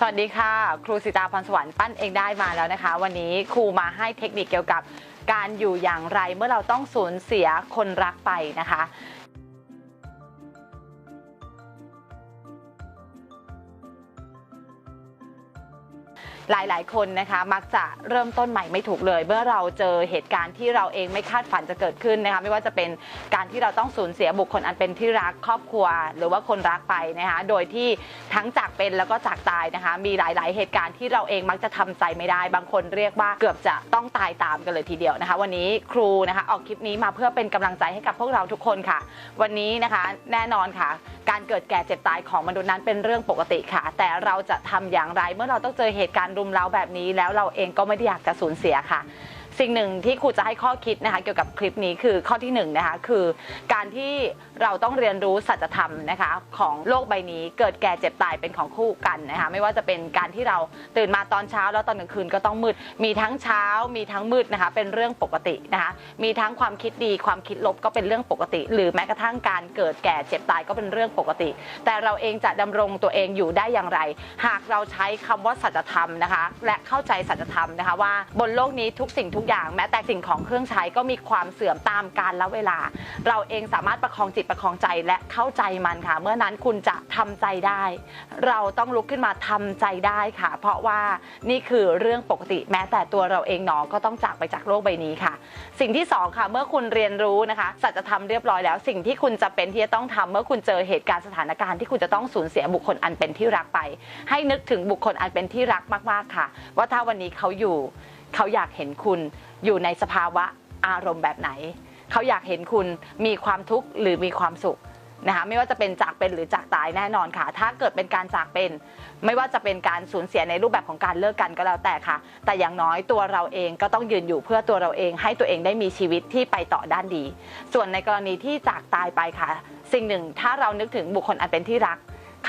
สวัสดีค่ะ ครูสิตาพรสวรรค์ปั้นเองได้มาแล้วนะคะ วันนี้ครูมาให้เทคนิคเกี่ยวกับการอยู่อย่างไรเมื่อเราต้องสูญเสียคนรักไปนะคะ หลายๆ คนนะคะมักจะเริ่มต้นใหม่ไม่ถูกเลย เมื่อเราเจอเหตุการณ์ที่เราเองไม่คาดฝันจะเกิดขึ้นนะคะไม่ว่าจะเป็นการที่เราต้องสูญเสียบุคคลอันเป็นที่รักครอบครัว หรือว่าคนรักไปนะคะโดยที่ทั้งจากเป็นแล้วก็จากตายนะคะมีหลาย ๆ เหตุการณ์ที่เราเองมักจะทำใจไม่ได้ บางคนเรียกว่าเกือบจะต้องตายตามกันเลยทีเดียวนะคะ วันนี้ครูนะคะออกคลิปนี้มาเพื่อเป็นกำลังใจให้กับพวกเราทุกคนค่ะ วันนี้นะคะแน่นอนค่ะ การเกิดแก่เจ็บตายของมนุษย์นั้นเป็นเรื่องปกติค่ะ แต่เราจะทำอย่างไรเมื่อเราต้องเจอเหตุการณ์รุมเร้าแบบนี้ แล้วเราเองก็ไม่ได้อยากจะสูญเสียค่ะ สิ่งหนึ่งที่ครูจะให้ข้อคิดนะคะเกี่ยวกับคลิปนี้คือข้อที่หนึ่งนะคะคือการที่เราต้องเรียนรู้สัจธรรมนะคะของโลกใบนี้เกิดแก่เจ็บตายเป็นของคู่กันนะคะไม่ว่าจะเป็นการที่เราตื่นมาตอนเช้าแล้วตอนกลางคืนก็ต้องมืด มีทั้งเช้ามีทั้งมืดนะคะเป็นเรื่องปกตินะคะมีทั้งความคิดดีความคิดลบก็เป็นเรื่องปกติ หรือแม้กระทั่งการเกิดแก่เจ็บตายก็เป็นเรื่องปกติ แต่เราเองจะดำรงตัวเองอยู่ได้อย่างไร หากเราใช้คำว่าสัจธรรมนะคะและเข้าใจสัจธรรมนะคะว่าบนโลกนี้ทุกสิ่งทุกอย่างแม้แต่สิ่งของเครื่องใช้ก็มีความเสื่อมตามกาลและเวลา เราเองสามารถประคองจิตประคองใจและเข้าใจมันค่ะ เมื่อนั้นคุณจะทำใจได้ เราต้องลุกขึ้นมาทำใจได้ค่ะ เพราะว่านี่คือเรื่องปกติแม้แต่ตัวเราเองหนอก็ต้องจากไปจากโลกใบนี้ค่ะ สิ่งที่สองค่ะ เมื่อคุณเรียนรู้นะคะสัจธรรมเรียบร้อยแล้ว สิ่งที่คุณจะเป็นที่จะต้องทำเมื่อคุณเจอเหตุการณ์สถานการณ์ที่คุณจะต้องสูญเสียบุคคลอันเป็นที่รักไป ให้นึกถึงบุคคลอันเป็นที่รักมาก ๆค่ะ ว่าถ้าวันนี้เขาอยู่ เขาอยากเห็นคุณอยู่ในสภาวะอารมณ์แบบไหน เขาอยากเห็นคุณมีความทุกข์หรือมีความสุขนะคะไม่ว่าจะเป็นจากเป็นหรือจากตายแน่นอนค่ะ ถ้าเกิดเป็นการจากเป็น ไม่ว่าจะเป็นการสูญเสียในรูปแบบของการเลิกกันก็แล้วแต่ค่ะ แต่อย่างน้อยตัวเราเองก็ต้องยืนอยู่เพื่อตัวเราเองให้ตัวเองได้มีชีวิตที่ไปต่อด้านดี ส่วนในกรณีที่จากตายไปค่ะ สิ่งหนึ่งถ้าเรานึกถึงบุคคลอันเป็นที่รัก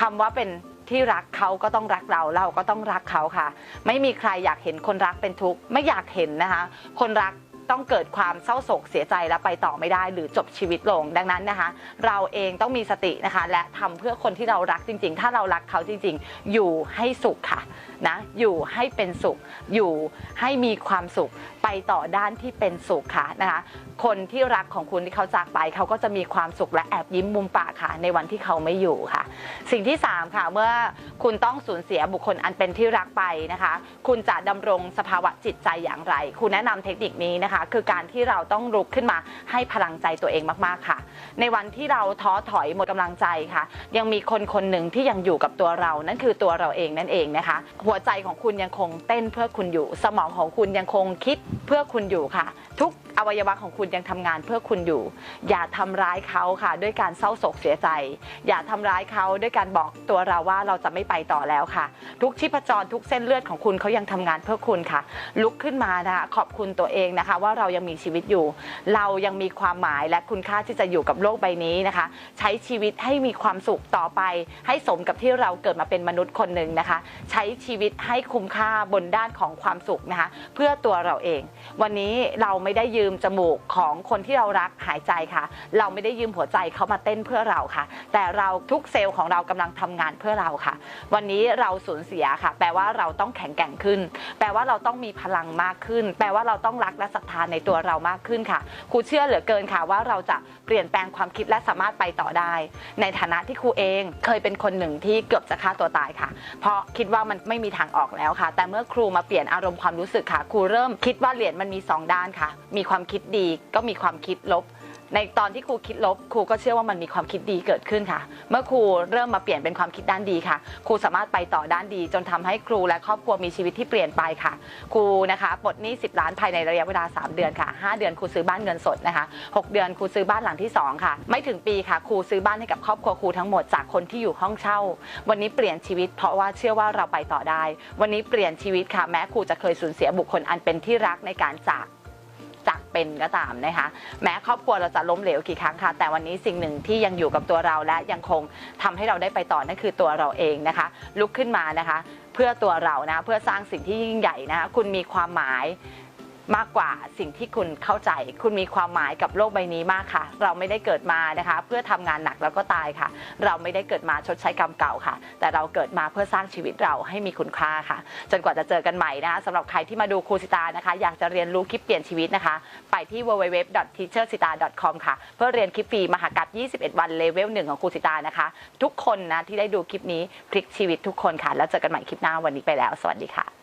คำว่าเป็น ที่รักเขาก็ต้องรักเราเราก็ต้องรักเขาค่ะ ไม่มีใครอยากเห็นคนรักเป็นทุกข์ไม่อยากเห็นนะคะ คนรัก ต้องเกิดความเศร้าโศกเสียใจและไปต่อไม่ได้ หรือจบชีวิตลง ดังนั้นนะคะ เราเองต้องมีสตินะคะ และทำเพื่อคนที่เรารักจริง ๆ ถ้าเรารักเขาจริง ๆ อยู่ให้สุขค่ะนะอยู่ให้เป็นสุข อยู่ให้มีความสุขไปต่อด้านที่เป็นสุขค่ะนะคะ คนที่รักของคุณที่เขาจากไป เขาก็จะมีความสุขและแอบยิ้มมุมปากค่ะ ในวันที่เขาไม่อยู่ค่ะ สิ่งที่สามค่ะ เมื่อคุณต้องสูญเสียบุคคลอันเป็นที่รักไปนะคะ คุณจะดำรงสภาวะจิตใจอย่างไร คุณแนะนำเทคนิคนี้นะคะคือการที่เราต้องลุกขึ้นมาให้พลังใจตัวเองมากๆค่ะ ในวันที่เราท้อถอยหมดกำลังใจค่ะ ยังมีคนคนหนึ่งที่ยังอยู่กับตัวเรา นั่นคือตัวเราเองนั่นเองนะคะ หัวใจของคุณยังคงเต้นเพื่อคุณอยู่ สมองของคุณยังคงคิดเพื่อคุณอยู่ค่ะ ทุก อวัยวะของคุณยังทำงานเพื่อคุณอยู่ อย่าทำร้ายเขาค่ะ ด้วยการเศร้าโศกเสียใจ อย่าทำร้ายเขาด้วยการบอกตัวเราว่าเราจะไม่ไปต่อแล้วค่ะ ทุกชีพจรทุกเส้นเลือดของคุณเขายังทำงานเพื่อคุณค่ะ ลุกขึ้นมานะคะขอบคุณตัวเองนะคะ ว่าเรายังมีชีวิตอยู่ เรายังมีความหมายและคุณค่าที่จะอยู่กับโลกใบนี้นะคะ ใช้ชีวิตให้มีความสุขต่อไป ให้สมกับที่เราเกิดมาเป็นมนุษย์คนหนึ่งนะคะ ใช้ชีวิตให้คุ้มค่าบนด้านของความสุขนะคะ เพื่อตัวเราเอง วันนี้เราไม่ได้ยืมจมูกของคนที่เรารักหายใจค่ะ เราไม่ได้ยืมหัวใจเขามาเต้นเพื่อเราค่ะ แต่เราทุกเซลล์ของเรากำลังทำงานเพื่อเราค่ะ วันนี้เราสูญเสียค่ะ แปลว่าเราต้องแข็งแกร่งขึ้น แปลว่าเราต้องมีพลังมากขึ้น แปลว่าเราต้องรักและศรัทธาในตัวเรามากขึ้นค่ะครูเชื่อเหลือเกินค่ะว่าเราจะเปลี่ยนแปลงความคิดและสามารถไปต่อได้ ในฐานะที่ครูเองเคยเป็นคนหนึ่งที่เกือบจะฆ่าตัวตายค่ะ เพราะคิดว่ามันไม่มีทางออกแล้วค่ะ แต่เมื่อครูมาเปลี่ยนอารมณ์ความรู้สึกค่ะ ครูเริ่มคิดว่าเหรียญมันมีสองด้านค่ะ มีความความคิดดีก็มีความคิดลบ ในตอนที่ครูคิดลบครูก็เชื่อว่ามันมีความคิดดีเกิดขึ้นค่ะ เมื่อครูเริ่มมาเปลี่ยนเป็นความคิดด้านดีค่ะ ครูสามารถไปต่อด้านดี จนทำให้ครูและครอบครัวมีชีวิตที่เปลี่ยนไปค่ะ ครูนะคะปลดหนี้ 10 ล้านภายในระยะเวลา 3 เดือนค่ะ 5 เดือนครูซื้อบ้านเงินสดนะคะ 6 เดือนครูซื้อบ้านหลังที่ 2 ค่ะ ไม่ถึงปีค่ะ ครูซื้อบ้านให้กับครอบครัวครูทั้งหมดจากคนที่อยู่ห้องเช่า วันนี้เปลี่ยนชีวิต เพราะว่าเชื่อว่าเราไปต่อได้ วันนี้เปลี่ยนชีวิตค่ะ แม้ครูจะเคยสูญเสียบุคคลอันเป็นที่รักในการจาก เป็นก็ตามนะคะ แม้ครอบครัวเราจะล้มเหลวกี่ครั้งค่ะ แต่วันนี้สิ่งหนึ่งที่ยังอยู่กับตัวเราและยังคงทำให้เราได้ไปต่อนั่นคือตัวเราเองนะคะ ลุกขึ้นมานะคะ เพื่อตัวเรานะเพื่อสร้างสิ่งที่ยิ่งใหญ่นะคะคุณมีความหมาย มากกว่าสิ่งที่คุณเข้าใจ คุณมีความหมายกับโลกใบนี้มากค่ะ เราไม่ได้เกิดมานะคะ เพื่อทำงานหนักแล้วก็ตายค่ะ เราไม่ได้เกิดมาชดใช้กรรมเก่าค่ะ แต่เราเกิดมาเพื่อสร้างชีวิตเราให้มีคุณค่าค่ะ จนกว่าจะเจอกันใหม่นะคะสำหรับใครที่มาดูครูสิตานะคะ อยากจะเรียนรู้คลิปเปลี่ยนชีวิตนะคะ ไปที่ www.teachersita.com ค่ะ เพื่อเรียนคลิปฟรีมหากรัฐ21 วันเลเวลหนึ่งของครูสิตานะคะ ทุกคนนะที่ได้ดูคลิปนี้พลิกชีวิตทุกคนค่ะ แล้วเจอกันใหม่คลิปหน้าวันนี้ไปแล้ว สวัสดีค่ะ